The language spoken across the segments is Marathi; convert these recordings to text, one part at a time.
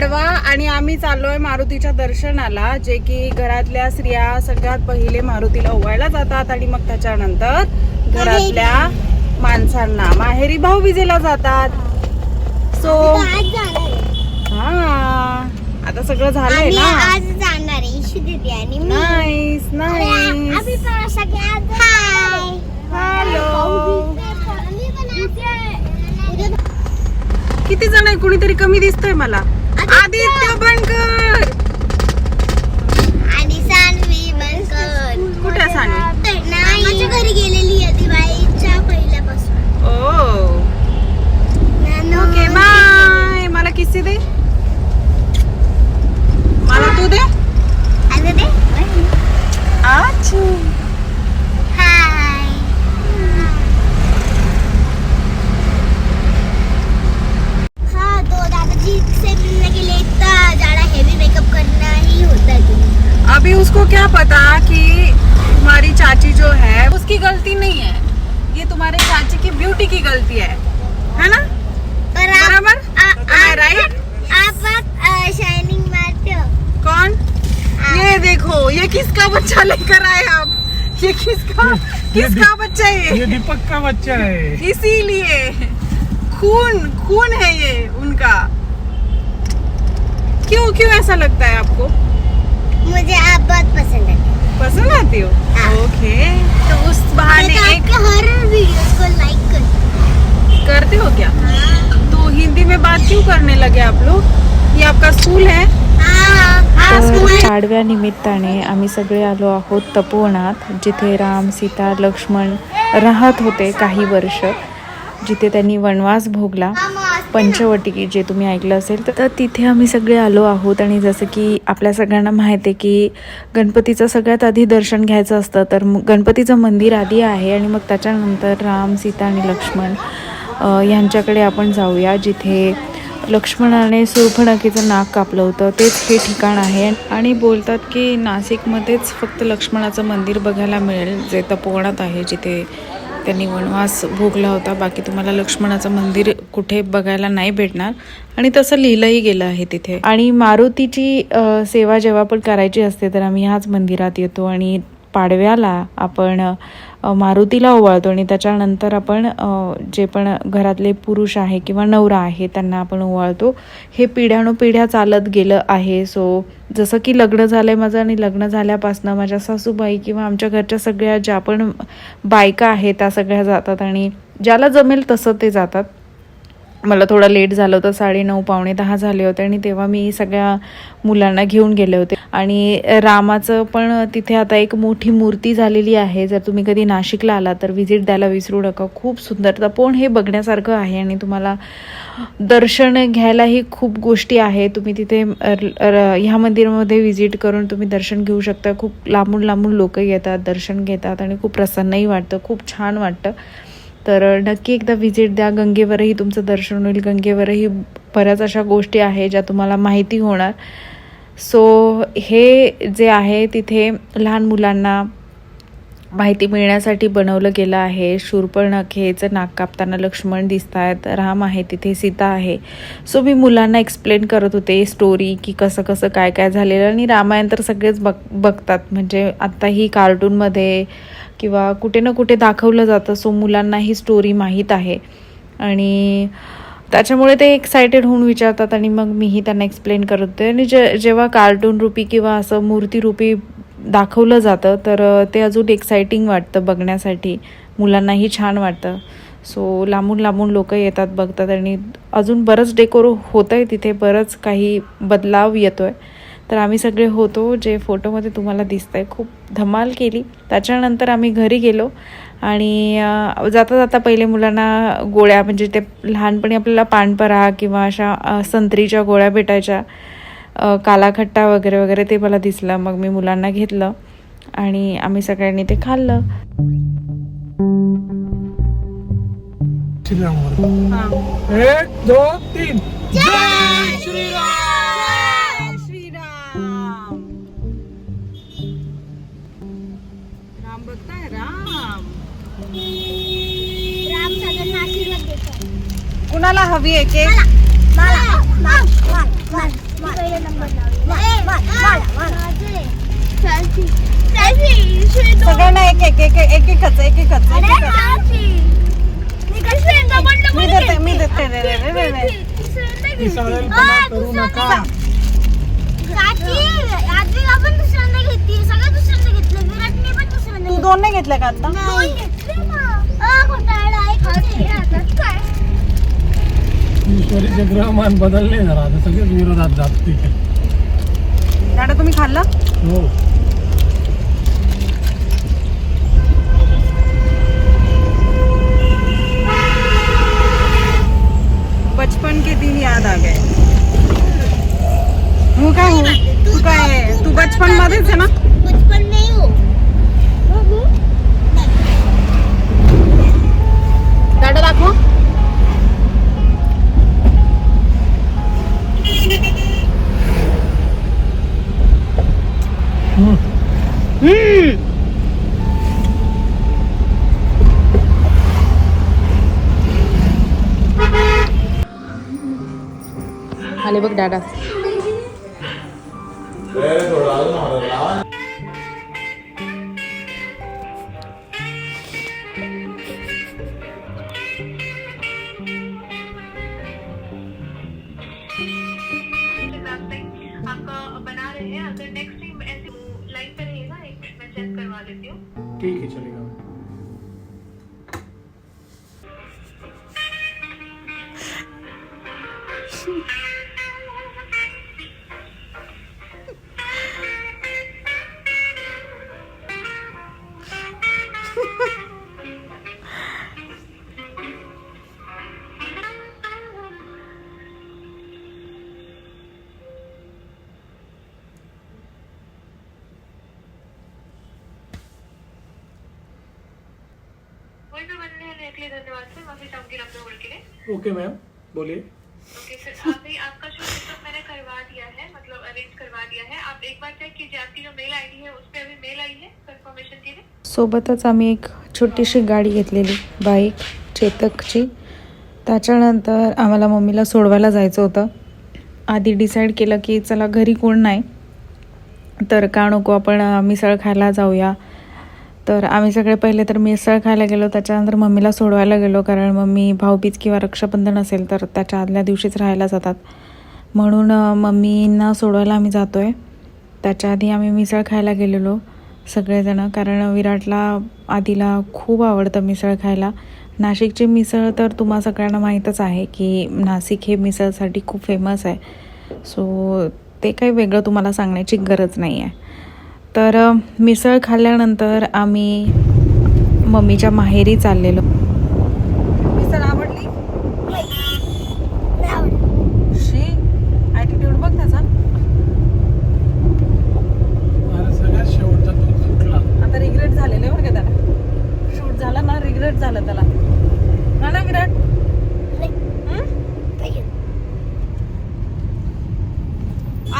पाडवा आणि आम्ही चाललोय मारुतीच्या दर्शनाला जे की घरातल्या स्त्रिया सगळ्यात पहिले मारुतीला ओवायला जातात आणि मग त्याच्यानंतर घरातल्या माणसांना माहेरी भाऊबीजेला जातात. सो. हा. आता सगळं झालंय ना? किती जण आहे? कुणीतरी कमी दिसतंय मला. आदित्य बनकर उसको क्या पता कि तुम्हारी चाची जो है उसकी गलती नहीं है। ये तुम्हारे चाची की ब्यूटी की गलती है। है ना? पर आप बराबर? आ- Am I आप आप आप शाइनिंग मारते हो। कौन? ये देखो ये किसका बच्चा लेकर आए आप? ये किसका किसका बच्चा है ये? ये दीपक का बच्चा है। इसीलिए। खून खून है ये उनका। क्यों क्यों ऐसा लगता है आपको? मुझे आप बहुत पसंद है। पसंद आती हो? हाँ। ओके तो उस बहाने एक आपके हर वीडियोस को लाइक कर करते हो क्या? तो हिंदी में बात क्यों करने लगे आप लोग? ये आपका स्कूल है? हाँ हाँ तर स्कूल पाडव्या निमित्ताने आम्ही सगळे आलो आहोत तपोवनात जिथे राम सीता लक्ष्मण राहत होते काही वर्ष जिथे त्यांनी वनवास भोगला. पंचवटी जे तुम्ही ऐकलं असेल तर तिथे आम्ही सगळे आलो आहोत आणि जसं की आपल्या सगळ्यांना माहीत आहे की गणपतीचं सगळ्यात आधी दर्शन घ्यायचं असतं तर गणपतीचं मंदिर आधी आहे आणि मग त्याच्यानंतर राम सीता आणि लक्ष्मण यांच्याकडे आपण जाऊया जिथे लक्ष्मणाने सुरफणकीचं नाक कापलं होतं. तेच हे ठिकाण आहे आणि बोलतात की नाशिकमध्येच फक्त लक्ष्मणाचं मंदिर बघायला मिळेल जे तपोवनात आहे जिथे त्यांनी वनवास भोगला होता. बाकी तुम्हाला लक्ष्मणाचं मंदिर कुठे बघायला नाही भेटणार. आणि तसं लिहिलंही गेलं आहे तिथे. आणि मारुतीची सेवा जेव्हा पण करायची असते तर आम्ही ह्याच मंदिरात येतो आणि पाडव्याला आपण मारुतीला ओवाळतो आणि त्याच्यानंतर आपण जे पण घरातले पुरुष आहे किंवा नवरा आहे त्यांना आपण ओवाळतो. हे पिढ्यानुपिढ्या चालत गेलं आहे. सो जसं की लग्न झालंय माझं आणि लग्न झाल्यापासनं माझ्या सासूबाई किंवा आमच्या घरच्या सगळ्या ज्या पण बायका आहेत त्या सगळ्या जातात आणि ज्याला जमेल तसं ते जातात. मला थोडा लेट झालं होतं साडेनऊ पावणे दहा झाले होते आणि तेव्हा मी सगळ्या मुलांना घेऊन गेले होते. आणि रामाचं पण तिथे आता एक मोठी मूर्ती झालेली आहे. जर तुम्ही कधी नाशिकला आला तर व्हिजिट द्यायला विसरू नका. खूप सुंदर. पण हे बघण्यासारखं आहे आणि तुम्हाला दर्शन घ्यायलाही खूप गोष्टी आहे. तुम्ही तिथे र- ह्या मंदिरामध्ये व्हिजिट करून तुम्ही दर्शन घेऊ शकता. खूप लांबून लांबून लोक येतात दर्शन घेतात आणि खूप प्रसन्नही वाटतं. खूप छान वाटतं. तर नक्की एकदा व्हिजिट द्या. गंगेवरही तुमचं दर्शन होईल. गंगेवरही बऱ्याच अशा गोष्टी आहे ज्या तुम्हाला माहिती होणार. सो हे जे आहे तिथे लहान मुलांना माहिती मिळण्यासाठी बनवलं गेलं आहे. शूर्पणखेचं नाक कापताना लक्ष्मण दिसत आहेत राम आहे तिथे सीता आहे. सो मी मुलांना एक्सप्लेन करत होते स्टोरी की कसं कसं काय काय झालेलं आणि रामायण तर सगळेच बघ बघतात. म्हणजे आत्ताही कार्टूनमध्ये किंवा कुठे ना कुठे दाखवलं जातं. सो मुलांना ही स्टोरी माहीत आहे. आणि त्याच्यामुळे ते एक्सायटेड होऊन विचारतात आणि मग मीही त्यांना एक्सप्लेन करत होते. आणि जे जेव्हा कार्टून रूपी किंवा असं मूर्तीरूपी दाखवलं जातं तर ते अजून एक्साइटिंग वाटतं बघण्यासाठी. मुलांनाही छान वाटतं. सो लांबून लांबून लोक येतात बघतात आणि अजून बरंच डेकोर होतं आहे तिथे बरंच काही बदलाव येतो आहे तर आम्ही सगळे होतो जे फोटोमध्ये तुम्हाला दिसत आहे खूप धमाल केली. त्याच्यानंतर आम्ही घरी गेलो आणि जाता जाता पहिले मुलांना गोळ्या म्हणजे ते लहानपणी आपल्याला पानपरा किंवा अशा संत्रीच्या गोळ्या भेटायच्या. कालाखट्टा वगैरे वगैरे ते मला दिसलं. मग मी मुलांना घेतलं आणि आम्ही सगळ्यांनी ते खाल्लं. हा. एक दो तीन. जय श्रीराम! राम बघताय? राम! राम सगळ्यांना आशीर्वाद देतो कुणाला हवी आहे केक? मला. मला पहिला नंबर लावला मला मला सेल्फी सेल्फी सगळ्यांना एक एक एक एक एकच एक एकच एक एकच मी कशी डबल मी देते मी देते रे, रे, रे, रे, रे. पिसाळेलपणा करू नका. तू दोन नाही घेतल्या का आता? ईश्वरीचे ग्रहमान बदलले जरा आता सगळेच विरोधात जात दादा तुम्ही खाल्ला? हो बचपन के दिन याद आ गए हो काय हो तू काय तू बचपन मध्येच आहे ना? बचपन नहीं हो दादा दाखव हम्म. हम्म। आले बघ दादा करवा देती हूँ ठीक है चलेगा। वही मैं ओके मैम बोलिए. ओके सर अभी आपका मैंने करवा दिया है मतलब अरेंज करवा दिया है आप एक बार चेक कीजिए आपकी जो मेल आईडी है उस पर अभी मेल आई है कंफर्मेशन के लिए? सोबतच आम्ही एक छोटीशी गाडी घेतलेली बाईक चेतकची. त्याच्यानंतर आम्हाला मम्मीला सोडवायला जायचं होतं. आधी डिसाईड केलं की चला घरी कोण नाही तर का नको आपण मिसळ खायला जाऊया. तर आम्ही सगळे पहिले तर मिसळ खायला गेलो त्याच्यानंतर मम्मीला सोडवायला गेलो कारण मम्मी भाऊबीज किंवा रक्षाबंधन असेल तर त्याच्या आदल्या दिवशीच राहायला जातात. म्हणून मम्मींना सोडवायला आम्ही जातो आहे त्याच्या आधी आम्ही मिसळ खायला गेलेलो सगळेजणं कारण विराटला आधीला खूप आवडतं मिसळ खायला. नाशिकची मिसळ तर तुम्हा सगळ्यांना माहीतच आहे की नाशिक हे मिसळसाठी खूप फेमस आहे. सो ते काही वेगळं तुम्हाला सांगण्याची गरज नाही आहे तर मिसळ खाल्ल्यानंतर आम्ही मम्मीच्या माहेरी चाललेलो. मिसळ आवडली. शी ॲटिट्यूड बघ त्याचा. अरे सगळ्यात शेवटचा तो सुटला आता रिग्रेट झालेलं आहे बरं का त्याला. शूट झाला ना रिग्रेट झालं त्याला. हा ना विराट? हं?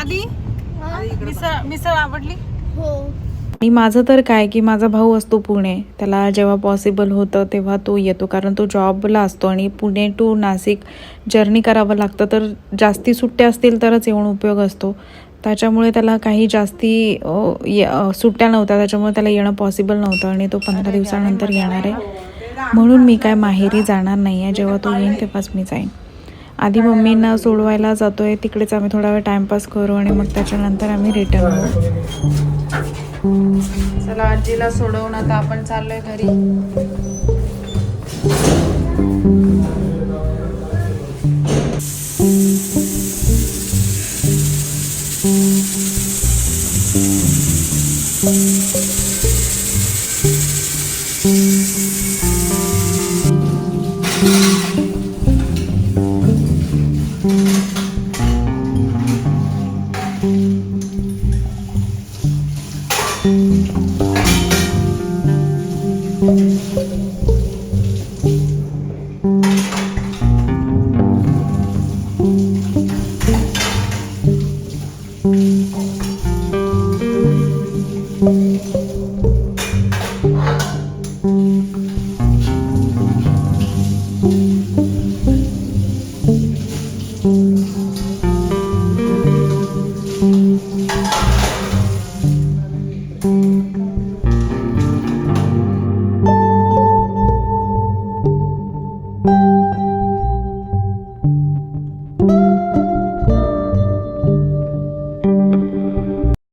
आधी? मिसळ मिसळ आवडली? आणि माझं तर काय की माझा भाऊ असतो पुणे त्याला जेव्हा पॉसिबल होतं तेव्हा तो येतो. कारण तो जॉबला असतो आणि पुणे टू नाशिक जर्नी करावं लागतं. तर जास्ती सुट्ट्या असतील तरच येऊन उपयोग असतो. त्याच्यामुळे त्याला काही जास्ती सुट्ट्या नव्हत्या. त्याच्यामुळे त्याला येणं पॉसिबल नव्हतं आणि तो पंधरा दिवसानंतर येणार आहे. म्हणून मी काय माहेरी जाणार नाही आहे जेव्हा तो येईन तेव्हाच मी जाईन. आधी मम्मींना सोडवायला जातोय. तिकडेच आम्ही थोडा वेळ टाइमपास करू आणि मग त्याच्यानंतर आम्ही रिटर्न होऊ. चला आजीला सोडवून आता आपण चाललोय घरी Thank you. Thank mm -hmm. you.